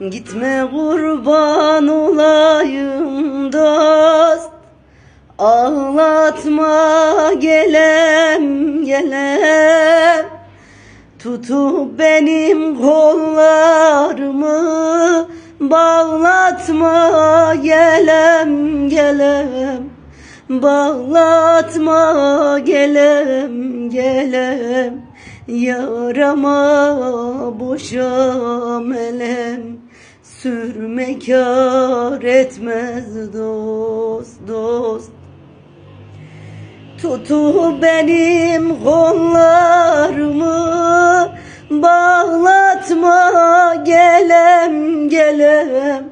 Gitme kurban olayım dost. Ağlatma gelem gelem. Tutup benim kollarımı Bağlatma gelem gelem. Bağlatma gelem gelem. Yarama boşa melem Sürme kar etmez dost dost. Tutu benim kollarımı Bağlatma gelem gelem.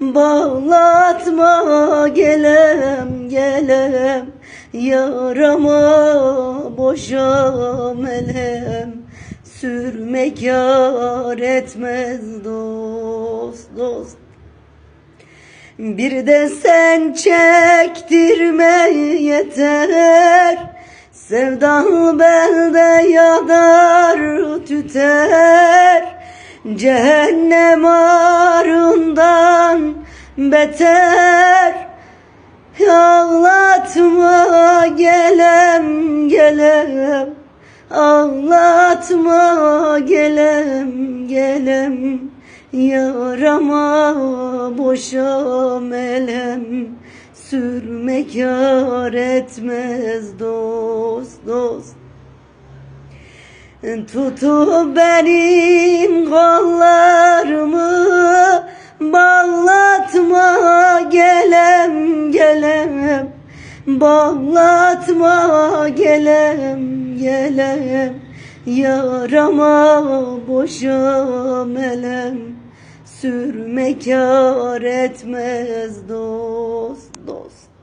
Bağlatma gelem gelem. Yarama boşa melem. Sürme kar etmez dost bir de sen çektirme yeter. Sevdan belde yanar tüter. Cehennem arından beter. Ağlatma gelem gelem. Ağlatma gelem gelem Yarama boşa melem Sürme kar etmez dost dost. Tutup benim kollarımı Bağlatma gelem gelem. Bağlatma gelem gelem Yarama boşa melem Sürme kar etmez dost dost